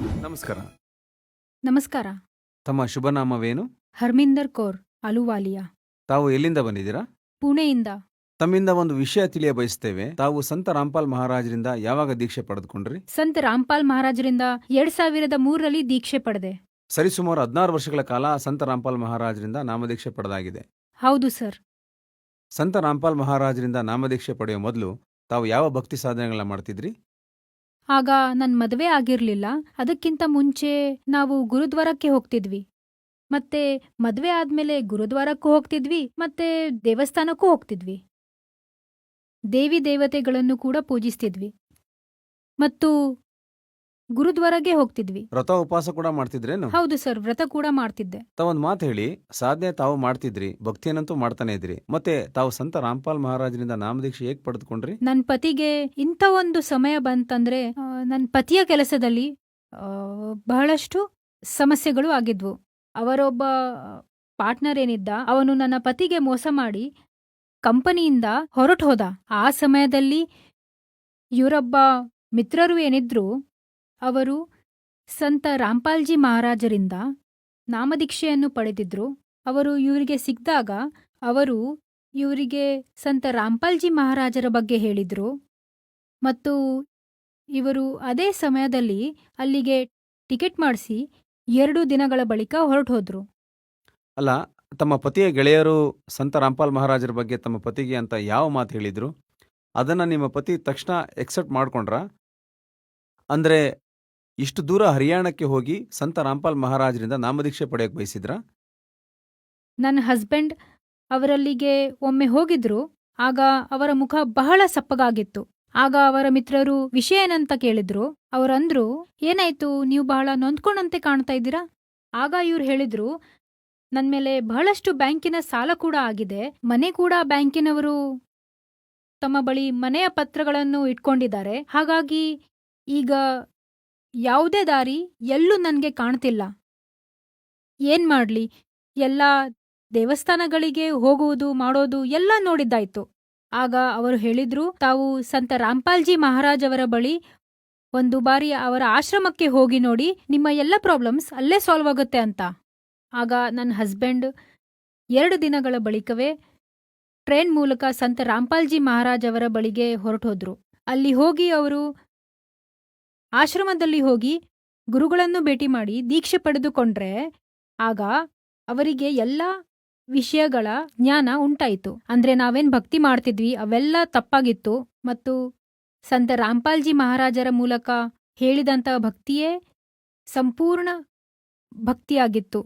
ನಮಸ್ಕಾರ. ನಮಸ್ಕಾರ. ತಮ್ಮ ಶುಭನಾಮವೇನು? ಹರ್ಮಿಂದರ್ ಕೌರ್ ಅಲುವಾಲಿಯಾ. ತಾವು ಎಲ್ಲಿಂದ ಬಂದಿದ್ದೀರಾ? ಪುಣೆಯಿಂದ. ತಮ್ಮಿಂದ ಒಂದು ವಿಷಯ ತಿಳಿಯ ಬಯಸ್ತೇವೆ ತಾವು ಸಂತ ರಾಮ್ಪಾಲ್ ಮಹಾರಾಜರಿಂದ ಯಾವಾಗ ದೀಕ್ಷೆ ಪಡೆದುಕೊಂಡ್ರಿ? ಸಂತ ರಾಮ್ಪಾಲ್ ಮಹಾರಾಜರಿಂದ ಎರಡ್ ಸಾವಿರದ ಮೂರರಲ್ಲಿ ದೀಕ್ಷೆ ಪಡೆದೆ. ಸರಿಸುಮಾರು ಹದಿನಾರು ವರ್ಷಗಳ ಕಾಲ ಸಂತ ರಾಮ್ಪಾಲ್ ಮಹಾರಾಜರಿಂದ ನಾಮದೀಕ್ಷೆ ಪಡೆದಾಗಿದೆ. ಹೌದು ಸರ್. ಸಂತ ರಾಮ್ಪಾಲ್ ಮಹಾರಾಜರಿಂದ ನಾಮದೀಕ್ಷೆ ಪಡೆಯುವ ಮೊದಲು ತಾವು ಯಾವ ಭಕ್ತಿ ಸಾಧನೆಗಳನ್ನ ಮಾಡ್ತಿದ್ರಿ? ಆಗ ನನ್ನ ಮದುವೆ ಆಗಿರಲಿಲ್ಲ, ಅದಕ್ಕಿಂತ ಮುಂಚೆ ನಾವು ಗುರುದ್ವಾರಕ್ಕೆ ಹೋಗ್ತಿದ್ವಿ. ಮತ್ತೆ ಮದುವೆ ಆದ್ಮೇಲೆ ಗುರುದ್ವಾರಕ್ಕೂ ಹೋಗ್ತಿದ್ವಿ, ಮತ್ತೆ ದೇವಸ್ಥಾನಕ್ಕೂ ಹೋಗ್ತಿದ್ವಿ. ದೇವಿ ದೇವತೆಗಳನ್ನು ಕೂಡ ಪೂಜಿಸ್ತಿದ್ವಿ. ಮತ್ತು ಗುರುದ್ವಾರಗೆ ಹೋಗ್ತಿದ್ವಿ. ವ್ರತ ಉಪವಾಸ ಕೂಡ ಮಾಡ್ತಿದ್ರೇನು? ಹೌದು ಸರ್ ವ್ರತ ಕೂಡ ಮಾಡ್ತಿದ್ದೆ. ತಾವೊಂದ್ ಮಾತು ಹೇಳಿ ಸಾಧನೆ ತಾವು ಮಾಡ್ತಿದ್ರಿ ಭಕ್ತಿಯನ್ನಂತೂ ಮಾಡ್ತಾನೆ ಇದ್ರಿ. ಮತ್ತೆ ತಾವು ಸಂತ ರಾಮ್ಪಾಲ್ ಮಹಾರಾಜರಿಂದ ನಾಮದೀಕ್ಷೆ ಹೇಗ್ ಪಡೆದುಕೊಂಡ್ರಿ? ನನ್ ಪತಿಗೆ ಇಂಥ ಒಂದು ಸಮಯ ಬಂತಂದ್ರೆ ಆ, ನನ್ ಪತಿಯ ಕೆಲಸದಲ್ಲಿ ಆ, ಬಹಳಷ್ಟು ಸಮಸ್ಯೆಗಳು ಆಗಿದ್ವು. ಅವರೊಬ್ಬ ಪಾರ್ಟ್ನರ್ ಏನಿದ್ದ ಅವನು ನನ್ನ ಪತಿಗೆ ಮೋಸ ಮಾಡಿ ಕಂಪನಿಯಿಂದ ಹೊರಟು ಹೋದ. ಆ ಸಮಯದಲ್ಲಿ ಇವರೊಬ್ಬ ಮಿತ್ರರು ಏನಿದ್ರು ಅವರು ಸಂತ ರಾಮ್ಪಾಲ್ಜಿ ಮಹಾರಾಜರಿಂದ ನಾಮದೀಕ್ಷೆಯನ್ನು ಪಡೆದಿದ್ರು. ಅವರು ಇವರಿಗೆ ಸಿಕ್ಕಿದಾಗ ಅವರು ಇವರಿಗೆ ಸಂತ ರಾಮ್ಪಾಲ್ಜಿ ಮಹಾರಾಜರ ಬಗ್ಗೆ ಹೇಳಿದರು. ಮತ್ತು ಇವರು ಅದೇ ಸಮಯದಲ್ಲಿ ಅಲ್ಲಿಗೆ ಟಿಕೆಟ್ ಮಾಡಿಸಿ ಎರಡು ದಿನಗಳ ಬಳಿಕ ಹೊರಟು ಹೋದರು ಅಲ್ಲ, ತಮ್ಮ ಪತಿಯ ಗೆಳೆಯರು ಸಂತ ರಾಮ್ಪಾಲ್ ಮಹಾರಾಜರ ಬಗ್ಗೆ ತಮ್ಮ ಪತಿಗೆ ಅಂತ ಯಾವ ಮಾತು ಹೇಳಿದರು? ಅದನ್ನು ನಿಮ್ಮ ಪತಿ ತಕ್ಷಣ ಎಕ್ಸೆಪ್ಟ್ ಮಾಡಿಕೊಂಡ್ರ? ಅಂದ್ರೆ ಇಷ್ಟು ದೂರ ಹರಿಯಾಣಕ್ಕೆ ಹೋಗಿ ಸಂತ ರಾಮ್ಪಾಲ್ ಮಹಾರಾಜರಿಂದ ನಾಮದೀಕ್ಷೆ ಪಡೆಯಕ್ಕೆ ಬಯಸಿದ್ರ? ನನ್ನ ಹಸ್ಬೆಂಡ್ ಅವರಲ್ಲಿಗೆ ಒಮ್ಮೆ ಹೋಗಿದ್ರು, ಆಗ ಅವರ ಮುಖ ಬಹಳ ಸಪ್ಪಗಾಗಿತ್ತು. ಆಗ ಅವರ ಮಿತ್ರರು ವಿಷಯ ಏನಂತ ಕೇಳಿದ್ರು, ಅವರಂದ್ರು, ಏನಾಯ್ತು, ನೀವು ಬಹಳ ನೊಂದ್ಕೊಂಡಂತೆ ಕಾಣ್ತಾ ಇದ್ದೀರಾ? ಆಗ ಇವ್ರು ಹೇಳಿದ್ರು ನನ್ಮೇಲೆ ಬಹಳಷ್ಟು ಬ್ಯಾಂಕಿನ ಸಾಲ ಕೂಡ ಆಗಿದೆ, ಮನೆ ಕೂಡ ಬ್ಯಾಂಕಿನವರು ತಮ್ಮ ಬಳಿ ಮನೆಯ ಪತ್ರಗಳನ್ನು ಇಟ್ಕೊಂಡಿದ್ದಾರೆ, ಹಾಗಾಗಿ ಈಗ ಯಾವುದೇ ದಾರಿ ಎಲ್ಲೂ ನನಗೆ ಕಾಣ್ತಿಲ್ಲ. ಏನ್ ಮಾಡ್ಲಿ? ಎಲ್ಲ ದೇವಸ್ಥಾನಗಳಿಗೆ ಹೋಗುವುದು, ಮಾಡೋದು ಎಲ್ಲ ನೋಡಿದ್ದಾಯ್ತು. ಆಗ ಅವರು ಹೇಳಿದ್ರು, ತಾವು ಸಂತ ರಾಮ್ಪಾಲ್ಜಿ ಮಹಾರಾಜ್ ಅವರ ಬಳಿ ಒಂದು ಬಾರಿ ಅವರ ಆಶ್ರಮಕ್ಕೆ ಹೋಗಿ ನೋಡಿ, ನಿಮ್ಮ ಎಲ್ಲ ಪ್ರಾಬ್ಲಮ್ಸ್ ಅಲ್ಲೇ ಸಾಲ್ವ್ ಆಗುತ್ತೆ ಅಂತ. ಆಗ ನನ್ನ ಹಸ್ಬೆಂಡ್ ಎರಡು ದಿನಗಳ ಬಳಿಕವೇ ಟ್ರೈನ್ ಮೂಲಕ ಸಂತ ರಾಮ್ಪಾಲ್ಜಿ ಮಹಾರಾಜ್ ಅವರ ಬಳಿಗೆ ಹೊರಟೋದ್ರು. ಅಲ್ಲಿ ಹೋಗಿ ಅವರು ಆಶ್ರಮದಲ್ಲಿ ಹೋಗಿ ಗುರುಗಳನ್ನು ಭೇಟಿ ಮಾಡಿ ದೀಕ್ಷೆ ಪಡೆದುಕೊಂಡ್ರೆ ಆಗ ಅವರಿಗೆ ಎಲ್ಲ ವಿಷಯಗಳ ಜ್ಞಾನ ಉಂಟಾಯಿತು. ಅಂದ್ರೆ ನಾವೇನ್ ಭಕ್ತಿ ಮಾಡ್ತಿದ್ವಿ, ಅವೆಲ್ಲ ತಪ್ಪಾಗಿತ್ತು ಮತ್ತು ಸಂತ ರಾಮ್ಪಾಲ್ಜಿ ಮಹಾರಾಜರ ಮೂಲಕ ಹೇಳಿದಂತಹ ಭಕ್ತಿಯೇ ಸಂಪೂರ್ಣ ಭಕ್ತಿಯಾಗಿತ್ತು.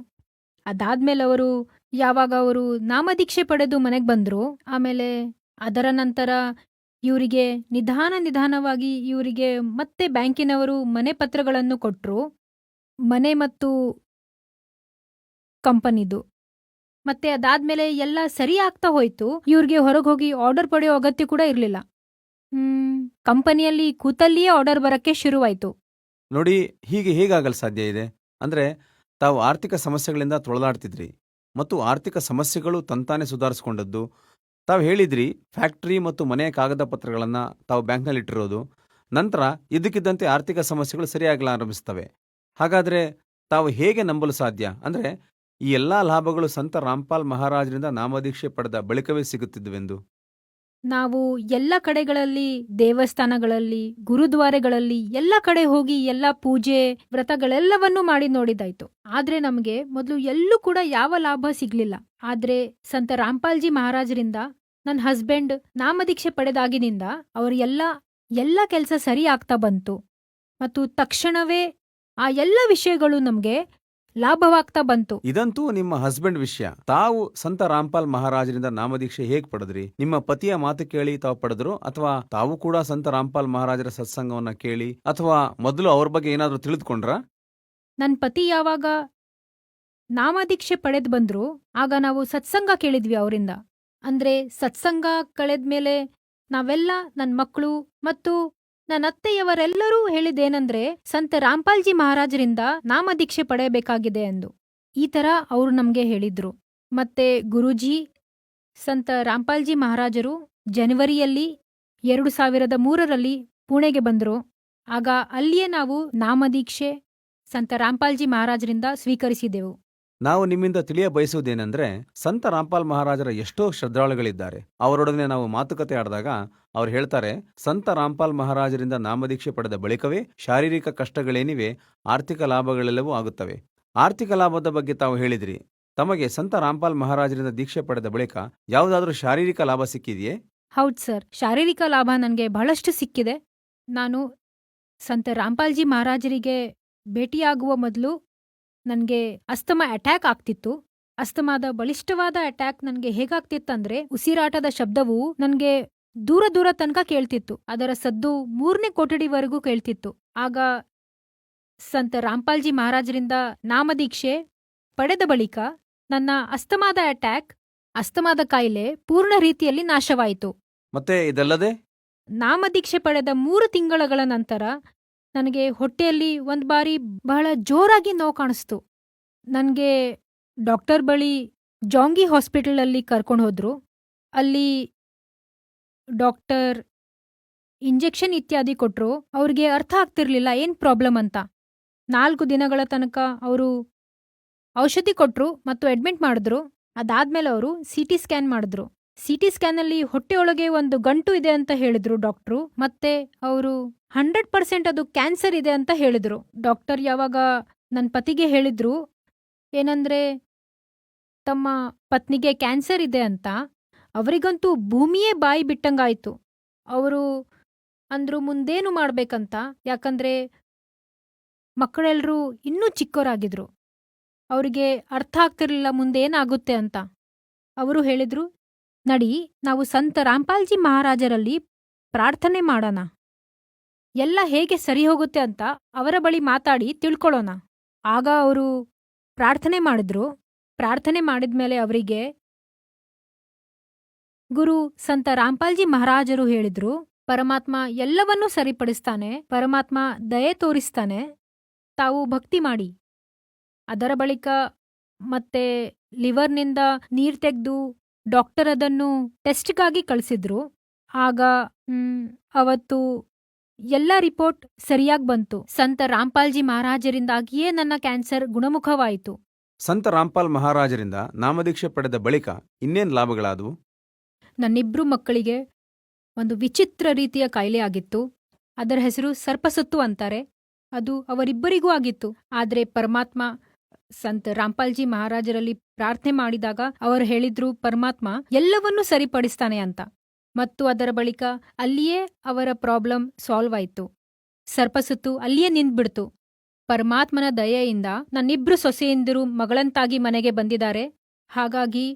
ಅದಾದ್ಮೇಲೆ ಅವರು ಯಾವಾಗ ಅವರು ನಾಮದೀಕ್ಷೆ ಪಡೆದು ಮನೆಗೆ ಬಂದ್ರು, ಆಮೇಲೆ ಅದರ ನಂತರ ಇವರಿಗೆ ನಿಧಾನ ನಿಧಾನವಾಗಿ ಇವರಿಗೆ ಮತ್ತೆ ಬ್ಯಾಂಕಿನವರು ಮನೆ ಪತ್ರಗಳನ್ನು ಕೊಟ್ಟರು ಮನೆ ಮತ್ತು ಕಂಪನಿದು. ಮತ್ತೆ ಅದಾದ್ಮೇಲೆ ಎಲ್ಲ ಸರಿ ಆಗ್ತಾ ಹೋಯ್ತು. ಇವ್ರಿಗೆ ಹೊರಗೆ ಹೋಗಿ ಆರ್ಡರ್ ಪಡೆಯೋ ಅಗತ್ಯ ಕೂಡ ಇರಲಿಲ್ಲ. ಹ್ಮ್, ಕಂಪನಿಯಲ್ಲಿ ಕೂತಲ್ಲಿಯೇ ಆರ್ಡರ್ ಬರಕ್ಕೆ ಶುರುವಾಯ್ತು. ನೋಡಿ, ಹೀಗೆ ಹೇಗಾಗಲು ಸಾಧ್ಯ ಇದೆ? ಅಂದ್ರೆ, ತಾವು ಆರ್ಥಿಕ ಸಮಸ್ಯೆಗಳಿಂದ ತೊಳಲಾಡ್ತಿದ್ರಿ ಮತ್ತು ಆರ್ಥಿಕ ಸಮಸ್ಯೆಗಳು ತಂತಾನೆ ಸುಧಾರಿಸ್ಕೊಂಡದ್ದು ತಾವು ಹೇಳಿದ್ರಿ, ಫ್ಯಾಕ್ಟ್ರಿ ಮತ್ತು ಮನೆಯ ಕಾಗದ ಪತ್ರಗಳನ್ನು ತಾವು ಬ್ಯಾಂಕ್ನಲ್ಲಿ ಇಟ್ಟಿರೋದು. ನಂತರ ಇದಕ್ಕಿದ್ದಂತೆ ಆರ್ಥಿಕ ಸಮಸ್ಯೆಗಳು ಸರಿಯಾಗಲಾರಂಭಿಸ್ತವೆ ಹಾಗಾದ್ರೆ ತಾವು ಹೇಗೆ ನಂಬಲು ಸಾಧ್ಯ? ಅಂದ್ರೆ ಈ ಎಲ್ಲಾ ಲಾಭಗಳು ಸಂತ ರಾಮ್ಪಾಲ್ ಮಹಾರಾಜರಿಂದ ನಾಮದೀಕ್ಷೆ ಪಡೆದ ಬಳಿಕವೇ ಸಿಗುತ್ತಿದ್ದುವೆಂದು. ನಾವು ಎಲ್ಲ ಕಡೆಗಳಲ್ಲಿ, ದೇವಸ್ಥಾನಗಳಲ್ಲಿ, ಗುರುದ್ವಾರೆಗಳಲ್ಲಿ, ಎಲ್ಲ ಕಡೆ ಹೋಗಿ ಎಲ್ಲ ಪೂಜೆ, ವ್ರತಗಳೆಲ್ಲವನ್ನೂ ಮಾಡಿ ನೋಡಿದಾಯ್ತು ಆದ್ರೆ ನಮಗೆ ಮೊದಲು ಎಲ್ಲೂ ಕೂಡ ಯಾವ ಲಾಭ ಸಿಗ್ಲಿಲ್ಲ. ಆದ್ರೆ ಸಂತ ರಾಮ್ಪಾಲ್ಜಿ ಮಹಾರಾಜರಿಂದ ನನ್ನ ಹಸ್ಬೆಂಡ್ ನಾಮದೀಕ್ಷೆ ಪಡೆದಾಗಿನಿಂದ ಅವ್ರ ಎಲ್ಲ ಎಲ್ಲ ಕೆಲಸ ಸರಿ ಆಗ್ತಾ ಬಂತು. ಮತ್ತು ತಕ್ಷಣವೇ ಆ ಎಲ್ಲ ವಿಷಯಗಳು ನಮ್ಗೆ ಲಾಭವಾಗ್ತಾ ಬಂತು. ಇದಂತೂ ನಿಮ್ಮ ಹಸ್ಬೆಂಡ್ ವಿಷಯ. ತಾವು ಸಂತ ರಾಮ್ಪಾಲ್ ಮಹಾರಾಜರಿಂದ ನಾಮದೀಕ್ಷೆ ಹೇಗ್ ಪಡೆದ್ರಿ? ನಿಮ್ಮ ಪತಿಯ ಮಾತು ಕೇಳಿ ತಾವು ಪಡೆದ್ರು? ಅಥವಾ ತಾವು ಕೂಡ ಸಂತ ರಾಮ್ಪಾಲ್ ಮಹಾರಾಜರ ಸತ್ಸಂಗವನ್ನ ಕೇಳಿ? ಅಥವಾ ಮೊದಲು ಅವ್ರ ಬಗ್ಗೆ ಏನಾದರೂ ತಿಳಿದುಕೊಂಡ್ರ? ನನ್ ಪತಿ ಯಾವಾಗ ನಾಮದೀಕ್ಷೆ ಪಡೆದ್ ಬಂದ್ರು ಆಗ ನಾವು ಸತ್ಸಂಗ ಕೇಳಿದ್ವಿ ಅವರಿಂದ. ಅಂದ್ರೆ ಸತ್ಸಂಗ ಕಳೆದ್ಮೇಲೆ ನಾವೆಲ್ಲ ನನ್ ಮಕ್ಕಳು ಮತ್ತು ನನ್ನ ಅತ್ತೆಯವರೆಲ್ಲರೂ ಹೇಳಿದ್ದೇನೆಂದ್ರೆ ಸಂತ ರಾಮ್ಪಾಲ್ಜಿ ಮಹಾರಾಜರಿಂದ ನಾಮದೀಕ್ಷೆ ಪಡೆಯಬೇಕಾಗಿದೆ ಎಂದು. ಈ ಥರ ಅವರು ನಮ್ಗೆ ಹೇಳಿದ್ರು. ಮತ್ತೆ ಗುರೂಜಿ, ಸಂತ ರಾಮ್ಪಾಲ್ಜಿ ಮಹಾರಾಜರು ಜನವರಿಯಲ್ಲಿ ಎರಡು ಸಾವಿರದ ಮೂರರಲ್ಲಿ ಪುಣೆಗೆ ಬಂದರು. ಆಗ ಅಲ್ಲಿಯೇ ನಾವು ನಾಮದೀಕ್ಷೆ ಸಂತ ರಾಮ್ಪಾಲ್ಜಿ ಮಹಾರಾಜರಿಂದ ಸ್ವೀಕರಿಸಿದೆವು. ನಾವು ನಿಮ್ಮಿಂದ ತಿಳಿಯ ಬಯಸುವುದೇನೆಂದ್ರೆ ಸಂತ ರಾಮ್ಪಾಲ್ ಮಹಾರಾಜರ ಎಷ್ಟೋ ಶ್ರದ್ಧಾಳುಗಳಿದ್ದಾರೆ. ಅವರೊಡನೆ ನಾವು ಮಾತುಕತೆ ಆಡಿದಾಗ ಅವರು ಹೇಳ್ತಾರೆ, ಸಂತ ರಾಮ್ಪಾಲ್ ಮಹಾರಾಜರಿಂದ ನಾಮದೀಕ್ಷೆ ಪಡೆದ ಬಳಿಕವೇ ಶಾರೀರಿಕ ಕಷ್ಟಗಳೇನಿವೆ, ಆರ್ಥಿಕ ಲಾಭಗಳೆಲ್ಲವೂ ಆಗುತ್ತವೆ. ಆರ್ಥಿಕ ಲಾಭದ ಬಗ್ಗೆ ತಾವು ಹೇಳಿದ್ರಿ. ತಮಗೆ ಸಂತ ರಾಮ್ಪಾಲ್ ಮಹಾರಾಜರಿಂದ ದೀಕ್ಷೆ ಪಡೆದ ಬಳಿಕ ಯಾವುದಾದ್ರೂ ಶಾರೀರಿಕ ಲಾಭ ಸಿಕ್ಕಿದೆಯೇ? ಹೌದ್ ಸರ್. ಶಾರೀರಿಕ ಲಾಭ ನನಗೆ ಬಹಳಷ್ಟು ಸಿಕ್ಕಿದೆ. ನಾನು ಸಂತ ರಾಮ್ಪಾಲ್ಜಿ ಮಹಾರಾಜರಿಗೆ ಭೇಟಿಯಾಗುವ ಮೊದಲು ನನಗೆ ಅಸ್ತಮ ಅಟ್ಯಾಕ್ ಆಗ್ತಿತ್ತು. ಅಸ್ತಮಾದ ಬಲಿಷ್ಠವಾದ ಅಟ್ಯಾಕ್ ನನಗೆ ಹೇಗಾಗ್ತಿತ್ತಂದ್ರೆ ಉಸಿರಾಟದ ಶಬ್ದವು ನನಗೆ ದೂರ ದೂರ ತನಕ ಕೇಳ್ತಿತ್ತು. ಅದರ ಸದ್ದು ಮೂರನೇ ಕೊಠಡಿವರೆಗೂ ಕೇಳ್ತಿತ್ತು. ಆಗ ಸಂತ ರಾಮ್ಪಾಲ್ಜಿ ಮಹಾರಾಜರಿಂದ ನಾಮದೀಕ್ಷೆ ಪಡೆದ ಬಳಿಕ ನನ್ನ ಅಸ್ತಮಾದ ಅಟ್ಯಾಕ್ ಅಸ್ತಮಾದ ಕಾಯಿಲೆ ಪೂರ್ಣ ರೀತಿಯಲ್ಲಿ ನಾಶವಾಯಿತು. ಮತ್ತೆ ಇದಲ್ಲದೆ? ನಾಮದೀಕ್ಷೆ ಪಡೆದ ಮೂರು ತಿಂಗಳ ನಂತರ ನನಗೆ ಹೊಟ್ಟೆಯಲ್ಲಿ ಒಂದ್ ಬಾರಿ ಬಹಳ ಜೋರಾಗಿ ನೋವು ಕಾಣಿಸ್ತು. ನನಗೆ ಡಾಕ್ಟರ್ ಬಳಿ ಜಾಂಗಿ ಹಾಸ್ಪಿಟಲಲ್ಲಿ ಕರ್ಕೊಂಡು ಹೋದರು. ಅಲ್ಲಿ ಡಾಕ್ಟರ್ ಇಂಜೆಕ್ಷನ್ ಇತ್ಯಾದಿ ಕೊಟ್ಟರು ಅವ್ರಿಗೆ ಅರ್ಥ ಆಗ್ತಿರ್ಲಿಲ್ಲ, ಏನು ಪ್ರಾಬ್ಲಮ್ ಅಂತ. ನಾಲ್ಕು ದಿನಗಳ ತನಕ ಅವರು ಔಷಧಿ ಕೊಟ್ಟರು ಮತ್ತು ಅಡ್ಮಿಟ್ ಮಾಡಿದ್ರು. ಅದಾದ್ಮೇಲೆ ಅವರು ಸಿ ಟಿ ಸ್ಕ್ಯಾನ್ ಮಾಡಿದ್ರು. ಸಿ ಟಿ ಸ್ಕ್ಯಾನಲ್ಲಿ ಹೊಟ್ಟೆಯೊಳಗೆ ಒಂದು ಗಂಟು ಇದೆ ಅಂತ ಹೇಳಿದ್ರು ಡಾಕ್ಟ್ರು, ಮತ್ತೆ ಅವರು ಹಂಡ್ರೆಡ್ ಪರ್ಸೆಂಟ್ ಅದು ಕ್ಯಾನ್ಸರ್ ಇದೆ ಅಂತ ಹೇಳಿದ್ರು. ಡಾಕ್ಟರ್ ಯಾವಾಗ ನನ್ನ ಪತಿಗೆ ಹೇಳಿದ್ರು, ಏನಂದ್ರೆ, ತಮ್ಮ ಪತ್ನಿಗೆ ಕ್ಯಾನ್ಸರ್ ಇದೆ ಅಂತ, ಅವರಿಗಂತೂ ಭೂಮಿಯೇ ಬಾಯಿ ಬಿಟ್ಟಂಗಾಯ್ತು. ಅವರು ಅಂದ್ರು ಮುಂದೇನು ಮಾಡ್ಬೇಕಂತ, ಯಾಕಂದ್ರೆ ಮಕ್ಕಳೆಲ್ಲರೂ ಇನ್ನೂ ಚಿಕ್ಕೋರಾಗಿದ್ರು. ಅವರಿಗೆ ಅರ್ಥ ಆಗ್ತಿರ್ಲಿಲ್ಲ ಮುಂದೇನಾಗುತ್ತೆ ಅಂತ. ಅವರು ಹೇಳಿದ್ರು ನಡಿ, ನಾವು ಸಂತ ರಾಮ್ಪಾಲ್ಜಿ ಮಹಾರಾಜರಲ್ಲಿ ಪ್ರಾರ್ಥನೆ ಮಾಡೋಣ. ಎಲ್ಲ ಹೇಗೆ ಸರಿ ಹೋಗುತ್ತೆ ಅಂತ ಅವರ ಬಳಿ ಮಾತಾಡಿ ತಿಳ್ಕೊಳ್ಳೋಣ. ಆಗ ಅವರು ಪ್ರಾರ್ಥನೆ ಮಾಡಿದ್ರು. ಪ್ರಾರ್ಥನೆ ಮಾಡಿದ್ಮೇಲೆ ಅವರಿಗೆ, ಗುರು ಸಂತ ರಾಮ್ಪಾಲ್ಜಿ ಮಹಾರಾಜರು ಹೇಳಿದ್ರು, ಪರಮಾತ್ಮ ಎಲ್ಲವನ್ನೂ ಸರಿಪಡಿಸ್ತಾನೆ, ಪರಮಾತ್ಮ ದಯೆ ತೋರಿಸ್ತಾನೆ, ತಾವು ಭಕ್ತಿ ಮಾಡಿ. ಅದರ ಬಳಿಕ ಮತ್ತೆ ಲಿವರ್ನಿಂದ ನೀರ್ ತೆಗೆದು ಡಾಕ್ಟರ್ ಅದನ್ನು ಟೆಸ್ಟ್ಗಾಗಿ ಕಳಿಸಿದ್ರು. ಆಗ ಅವತ್ತು ಎಲ್ಲ ರಿಪೋರ್ಟ್ ಸರಿಯಾಗಿ ಬಂತು. ಸಂತ ರಾಮ್ಪಾಲ್ಜಿ ಮಹಾರಾಜರಿಂದಾಗಿಯೇ ನನ್ನ ಕ್ಯಾನ್ಸರ್ ಗುಣಮುಖವಾಯಿತು. ಸಂತ ರಾಮ್ಪಾಲ್ ಮಹಾರಾಜರಿಂದ ನಾಮದೀಕ್ಷೆ ಪಡೆದ ಬಳಿಕ ಇನ್ನೇನು ಲಾಭಗಳಾದವು? ನನ್ನಿಬ್ರು ಮಕ್ಕಳಿಗೆ ಒಂದು ವಿಚಿತ್ರ ರೀತಿಯ ಕಾಯಿಲೆ ಆಗಿತ್ತು. ಅದರ ಹೆಸರು ಸರ್ಪಸತ್ತು ಅಂತಾರೆ. ಅದು ಅವರಿಬ್ಬರಿಗೂ ಆಗಿತ್ತು. ಆದರೆ ಪರಮಾತ್ಮ ಸಂತ ರಾಮ್ಪಾಲ್ಜಿ ಮಹಾರಾಜರಲ್ಲಿ ಪ್ರಾರ್ಥನೆ ಮಾಡಿದಾಗ ಅವರು ಹೇಳಿದ್ರು, ಪರಮಾತ್ಮ ಎಲ್ಲವನ್ನೂ ಸರಿಪಡಿಸ್ತಾನೆ ಅಂತ. ಮತ್ತು ಅದರ ಬಳಿಕ ಅಲ್ಲಿಯೇ ಅವರ ಪ್ರಾಬ್ಲಮ್ ಸಾಲ್ವ್ ಆಯಿತು. ಸರ್ಪಸತ್ತು ಅಲ್ಲಿಯೇ ನಿಂತ್ಬಿಡ್ತು. ಪರಮಾತ್ಮನ ದಯೆಯಿಂದ ನನ್ನಿಬ್ರು ಸೊಸೆಯಂದಿರು ಮಗಳಂತಾಗಿ ಮನೆಗೆ ಬಂದಿದ್ದಾರೆ. ಹಾಗಾಗಿ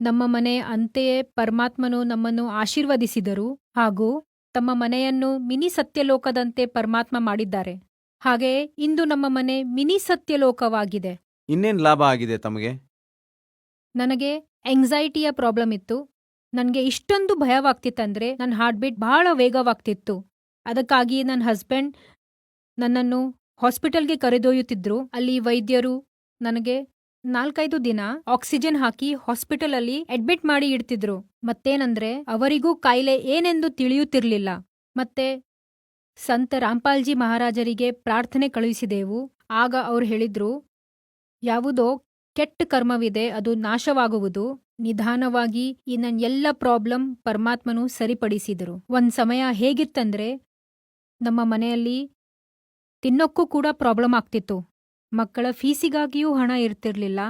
ನಮ್ಮ ಮನೆ ಅಂತೆಯೇ ಪರಮಾತ್ಮನು ನಮ್ಮನ್ನು ಆಶೀರ್ವದಿಸಿದರು ಹಾಗೂ ತಮ್ಮ ಮನೆಯನ್ನು ಮಿನಿ ಸತ್ಯಲೋಕದಂತೆ ಪರಮಾತ್ಮ ಮಾಡಿದ್ದಾರೆ. ಹಾಗೆಯೇ ಇಂದು ನಮ್ಮ ಮನೆ ಮಿನಿ ಸತ್ಯಲೋಕವಾಗಿದೆ. ಇನ್ನೇನ್ ಲಾಭ ಆಗಿದೆ ತಮಗೆ? ನನಗೆ ಎಂಗ್ಸೈಟಿಯ ಪ್ರಾಬ್ಲಮ್ ಇತ್ತು. ನನಗೆ ಇಷ್ಟೊಂದು ಭಯವಾಗ್ತಿತ್ತಂದ್ರೆ ನನ್ನ ಹಾರ್ಟ್ ಬೀಟ್ ಬಹಳ ವೇಗವಾಗ್ತಿತ್ತು. ಅದಕ್ಕಾಗಿ ನನ್ನ ಹಸ್ಬೆಂಡ್ ನನ್ನನ್ನು ಹಾಸ್ಪಿಟಲ್ಗೆ ಕರೆದೊಯ್ಯುತ್ತಿದ್ರು. ಅಲ್ಲಿ ವೈದ್ಯರು ನನಗೆ ನಾಲ್ಕೈದು ದಿನ ಆಕ್ಸಿಜನ್ ಹಾಕಿ ಹಾಸ್ಪಿಟಲಲ್ಲಿ ಅಡ್ಮಿಟ್ ಮಾಡಿ ಇಡ್ತಿದ್ರು. ಮತ್ತೇನಂದ್ರೆ ಅವರಿಗೂ ಕಾಯಿಲೆ ಏನೆಂದು ತಿಳಿಯುತ್ತಿರಲಿಲ್ಲ. ಮತ್ತೆ ಸಂತ ರಾಮ್ಪಾಲ್ಜಿ ಮಹಾರಾಜರಿಗೆ ಪ್ರಾರ್ಥನೆ ಕಳುಹಿಸಿದೆವು. ಆಗ ಅವರು ಹೇಳಿದ್ರು, ಯಾವುದೋ ಕೆಟ್ಟ ಕರ್ಮವಿದೆ, ಅದು ನಾಶವಾಗುವುದು. ನಿಧಾನವಾಗಿ ಈ ನನ್ನ ಎಲ್ಲ ಪ್ರಾಬ್ಲಮ್ ಪರಮಾತ್ಮನು ಸರಿಪಡಿಸಿದರು. ಒಂದು ಸಮಯ ಹೇಗಿತ್ತಂದ್ರೆ, ನಮ್ಮ ಮನೆಯಲ್ಲಿ ತಿನ್ನೋಕ್ಕೂ ಕೂಡ ಪ್ರಾಬ್ಲಮ್ ಆಗ್ತಿತ್ತು. ಮಕ್ಕಳ ಫೀಸಿಗಾಗಿಯೂ ಹಣ ಇರ್ತಿರ್ಲಿಲ್ಲ.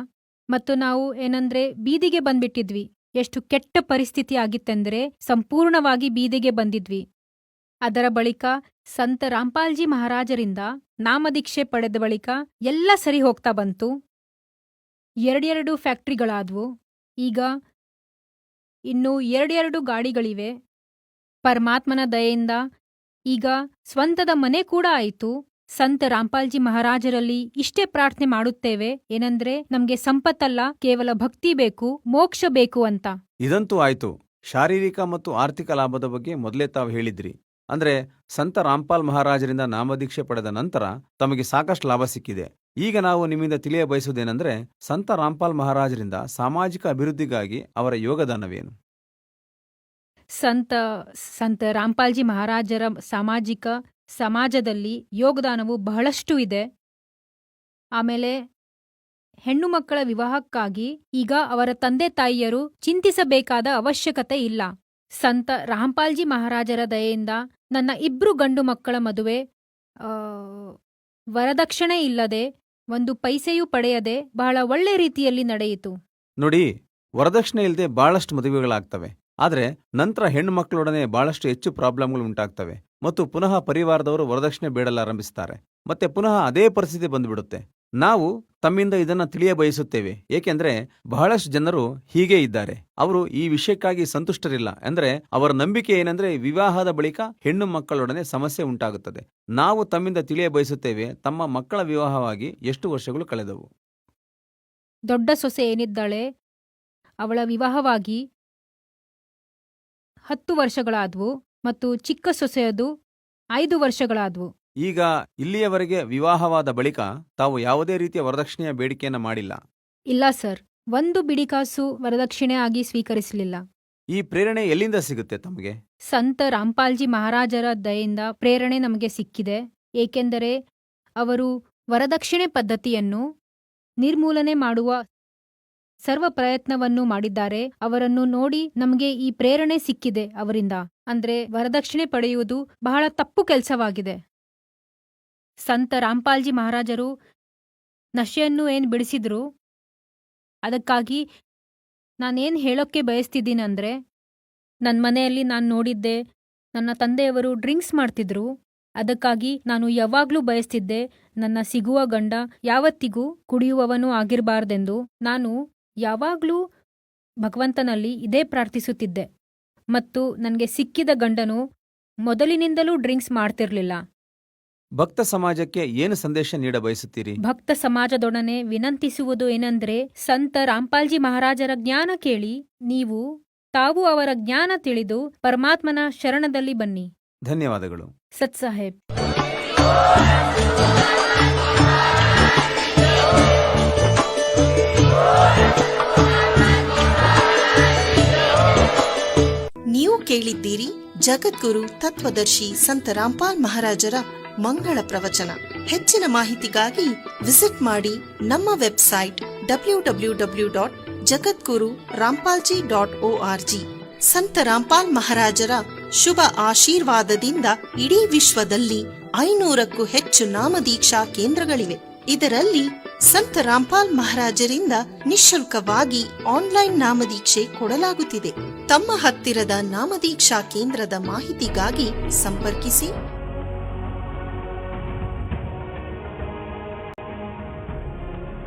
ಮತ್ತು ನಾವು ಏನಂದ್ರೆ, ಬೀದಿಗೆ ಬಂದ್ಬಿಟ್ಟಿದ್ವಿ. ಎಷ್ಟು ಕೆಟ್ಟ ಪರಿಸ್ಥಿತಿ ಆಗಿತ್ತೆಂದ್ರೆ, ಸಂಪೂರ್ಣವಾಗಿ ಬೀದಿಗೆ ಬಂದಿದ್ವಿ. ಅದರ ಬಳಿಕ ಸಂತ ರಾಮ್ಪಾಲ್ಜಿ ಮಹಾರಾಜರಿಂದ ನಾಮದೀಕ್ಷೆ ಪಡೆದ ಬಳಿಕ ಎಲ್ಲ ಸರಿ ಹೋಗ್ತಾ ಬಂತು. ಎರಡೆರಡು ಫ್ಯಾಕ್ಟ್ರಿಗಳಾದ್ವು. ಈಗ ಇನ್ನು ಎರಡೆರಡು ಗಾಡಿಗಳಿವೆ. ಪರಮಾತ್ಮನ ದಯೆಯಿಂದ ಈಗ ಸ್ವಂತದ ಮನೆ ಕೂಡ ಆಯಿತು. ಸಂತ ರಾಮ್ಪಾಲ್ಜಿ ಮಹಾರಾಜರಲ್ಲಿ ಇಷ್ಟೇ ಪ್ರಾರ್ಥನೆ ಮಾಡುತ್ತೇವೆ. ಏನಂದ್ರೆ ನಮ್ಗೆ ಸಂಪತ್ತಲ್ಲ, ಕೇವಲ ಭಕ್ತಿ ಬೇಕು, ಮೋಕ್ಷ ಬೇಕು ಅಂತ. ಇದಂತೂ ಆಯ್ತು. ಶಾರೀರಿಕ ಮತ್ತು ಆರ್ಥಿಕ ಲಾಭದ ಬಗ್ಗೆ ಮೊದಲೇ ತಾವು ಹೇಳಿದ್ರಿ. ಅಂದ್ರೆ ಸಂತ ರಾಮ್ಪಾಲ್ ಮಹಾರಾಜರಿಂದ ನಾಮದೀಕ್ಷೆ ಪಡೆದ ನಂತರ ತಮಗೆ ಸಾಕಷ್ಟು ಲಾಭ ಸಿಕ್ಕಿದೆ. ಈಗ ನಾವು ನಿಮ್ಮಿಂದ ತಿಳಿಯ ಬಯಸುವುದೇನೆಂದರೆ ಸಂತ ರಾಮ್ಪಾಲ್ ಮಹಾರಾಜರಿಂದ ಸಾಮಾಜಿಕ ಅಭಿವೃದ್ಧಿಗಾಗಿ ಅವರ ಯೋಗದಾನವೇನು? ಸಂತ ಸಂತ ರಾಮ್ಪಾಲ್ಜಿ ಮಹಾರಾಜರ ಸಾಮಾಜಿಕ ಸಮಾಜದಲ್ಲಿ ಯೋಗದಾನವು ಬಹಳಷ್ಟು ಇದೆ. ಆಮೇಲೆ ಹೆಣ್ಣು ಮಕ್ಕಳ ವಿವಾಹಕ್ಕಾಗಿ ಈಗ ಅವರ ತಂದೆ ತಾಯಿಯರು ಚಿಂತಿಸಬೇಕಾದ ಅವಶ್ಯಕತೆ ಇಲ್ಲ. ಸಂತ ರಾಮ್ಪಾಲ್ಜಿ ಮಹಾರಾಜರ ದಯೆಯಿಂದ ನನ್ನ ಇಬ್ಬರು ಗಂಡು ಮಕ್ಕಳ ಮದುವೆ ವರದಕ್ಷಿಣೆ ಇಲ್ಲದೆ, ಒಂದು ಪೈಸೆಯೂ ಪಡೆಯದೆ ಬಹಳ ಒಳ್ಳೆ ರೀತಿಯಲ್ಲಿ ನಡೆಯಿತು. ನೋಡಿ, ವರದಕ್ಷಿಣೆ ಇಲ್ಲದೆ ಬಹಳಷ್ಟು ಮದುವೆಗಳಾಗ್ತವೆ. ಆದರೆ, ನಂತರ ಹೆಣ್ಣು ಮಕ್ಕಳೊಡನೆ ಬಹಳಷ್ಟು ಹೆಚ್ಚು ಪ್ರಾಬ್ಲಮ್ಗಳು ಉಂಟಾಗ್ತವೆ. ಮತ್ತು ಪುನಃ ಪರಿವಾರದವರು ವರದಕ್ಷಿಣೆ ಬೇಡಲಾರಂಭಿಸ್ತಾರೆ. ಮತ್ತೆ ಪುನಃ ಅದೇ ಪರಿಸ್ಥಿತಿ ಬಂದ್ಬಿಡುತ್ತೆ. ನಾವು ತಮ್ಮಿಂದ ಇದನ್ನು ತಿಳಿಯ ಬಯಸುತ್ತೇವೆ. ಏಕೆಂದರೆ ಬಹಳಷ್ಟು ಜನರು ಹೀಗೆ ಇದ್ದಾರೆ. ಅವರು ಈ ವಿಷಯಕ್ಕಾಗಿ ಸಂತುಷ್ಟರಿಲ್ಲ. ಅಂದರೆ ಅವರ ನಂಬಿಕೆ ಏನಂದ್ರೆ ವಿವಾಹದ ಬಳಿಕ ಹೆಣ್ಣು ಮಕ್ಕಳೊಡನೆ ಸಮಸ್ಯೆ ಉಂಟಾಗುತ್ತದೆ. ನಾವು ತಮ್ಮಿಂದ ತಿಳಿಯ ಬಯಸುತ್ತೇವೆ. ತಮ್ಮ ಮಕ್ಕಳ ವಿವಾಹವಾಗಿ ಎಷ್ಟು ವರ್ಷಗಳು ಕಳೆದವು? ದೊಡ್ಡ ಸೊಸೆ ಏನಿದ್ದಾಳೆ? ಅವಳ ವಿವಾಹವಾಗಿ ಹತ್ತು ವರ್ಷಗಳಾದ್ವು ಮತ್ತು ಚಿಕ್ಕ ಸೊಸೆಯದು ಐದು ವರ್ಷಗಳಾದ್ವು. ಈಗ ಇಲ್ಲಿಯವರೆಗೆ ವಿವಾಹವಾದ ಬಳಿಕ ತಾವು ಯಾವುದೇ ರೀತಿಯ ವರದಕ್ಷಿಣೆಯ ಬೇಡಿಕೆಯನ್ನ ಮಾಡಿಲ್ಲ. ಇಲ್ಲ ಸರ್. ಒಂದು ಬಿಡಿಕಾಸು ವರದಕ್ಷಿಣೆ ಆಗಿ ಸ್ವೀಕರಿಸಲಿಲ್ಲ. ಈ ಪ್ರೇರಣೆ ಎಲ್ಲಿಂದ ಸಿಗುತ್ತೆ ತಮಗೆ? ಸಂತ ರಾಮ್ಪಾಲ್ಜಿ ಮಹಾರಾಜರ ದಯೆಯಿಂದ ಪ್ರೇರಣೆ ನಮಗೆ ಸಿಕ್ಕಿದೆ. ಏಕೆಂದರೆ ಅವರು ವರದಕ್ಷಿಣೆ ಪದ್ಧತಿಯನ್ನು ನಿರ್ಮೂಲನೆ ಮಾಡುವ ಸರ್ವ ಪ್ರಯತ್ನವನ್ನು ಮಾಡಿದ್ದಾರೆ. ಅವರನ್ನು ನೋಡಿ ನಮಗೆ ಈ ಪ್ರೇರಣೆ ಸಿಕ್ಕಿದೆ ಅವರಿಂದ. ಅಂದ್ರೆ ವರದಕ್ಷಿಣೆ ಪಡೆಯುವುದು ಬಹಳ ತಪ್ಪು ಕೆಲಸವಾಗಿದೆ. ಸಂತ ರಾಮ್ಪಾಲ್ಜಿ ಮಹಾರಾಜರು ನಶೆಯನ್ನು ಏನು ಬಿಡಿಸಿದ್ರು? ಅದಕ್ಕಾಗಿ ನಾನೇನು ಹೇಳೋಕ್ಕೆ ಬಯಸ್ತಿದ್ದೀನಂದ್ರೆ ನನ್ನ ಮನೆಯಲ್ಲಿ ನಾನು ನೋಡಿದ್ದೆ, ನನ್ನ ತಂದೆಯವರು ಡ್ರಿಂಕ್ಸ್ ಮಾಡ್ತಿದ್ರು, ಅದಕ್ಕಾಗಿ ನಾನು ಯಾವಾಗಲೂ ಬಯಸ್ತಿದ್ದೆ, ನನ್ನ ಸಿಗುವ ಗಂಡ ಯಾವತ್ತಿಗೂ ಕುಡಿಯುವವನೂ ಆಗಿರಬಾರ್ದೆಂದು ನಾನು ಯಾವಾಗಲೂ ಭಗವಂತನಲ್ಲಿ ಇದೇ ಪ್ರಾರ್ಥಿಸುತ್ತಿದ್ದೆ. ಮತ್ತು ನನಗೆ ಸಿಕ್ಕಿದ ಗಂಡನು ಮೊದಲಿನಿಂದಲೂ ಡ್ರಿಂಕ್ಸ್ ಮಾಡ್ತಿರ್ಲಿಲ್ಲ. ಭಕ್ತ ಸಮಾಜಕ್ಕೆ ಏನು ಸಂದೇಶ ನೀಡ ಬಯಸುತ್ತೀರಿ ಭಕ್ತ ಸಮಾಜದೊಡನೆ ವಿನಂತಿಸುವುದು ಏನಂದ್ರೆ ಸಂತ ರಾಮ್ಪಾಲ್ಜಿ ಮಹಾರಾಜರ ಜ್ಞಾನ ಕೇಳಿ ನೀವು ತಾವು ಅವರ ಜ್ಞಾನ ತಿಳಿದು ಪರಮಾತ್ಮನ ಶರಣದಲ್ಲಿ ಬನ್ನಿ. ಧನ್ಯವಾದಗಳು. ಸತ್ ಸಾಹೇಬ್ ನೀವು ಕೇಳಿದ್ದೀರಿ ಜಗದ್ಗುರು ತತ್ವದರ್ಶಿ ಸಂತ ರಾಮ್ಪಾಲ್ ಮಹಾರಾಜರ ಮಂಗಳ ಪ್ರವಚನ. ಹೆಚ್ಚಿನ ಮಾಹಿತಿಗಾಗಿ ವಿಸಿಟ್ ಮಾಡಿ ನಮ್ಮ website W W W dot Jagadguru dot O R G. Sant Rampal ಮಹಾರಾಜರ ಶುಭ ಆಶೀರ್ವಾದದಿಂದ ಇಡೀ ವಿಶ್ವದಲ್ಲಿ ಐನೂರಕ್ಕೂ ಹೆಚ್ಚು ನಾಮದೀಕ್ಷಾ ಕೇಂದ್ರಗಳಿವೆ. ಇದರಲ್ಲಿ ಸಂತ ರಾಂಪಾಲ್ ಮಹಾರಾಜರಿಂದ ನಿಶುಲ್ಕವಾಗಿ ಆನ್ಲೈನ್ ನಾಮದೀಕ್ಷೆ ಕೊಡಲಾಗುತ್ತಿದೆ. ತಮ್ಮ ಹತ್ತಿರದ ನಾಮದೀಕ್ಷಾ ಕೇಂದ್ರದ ಮಾಹಿತಿಗಾಗಿ ಸಂಪರ್ಕಿಸಿ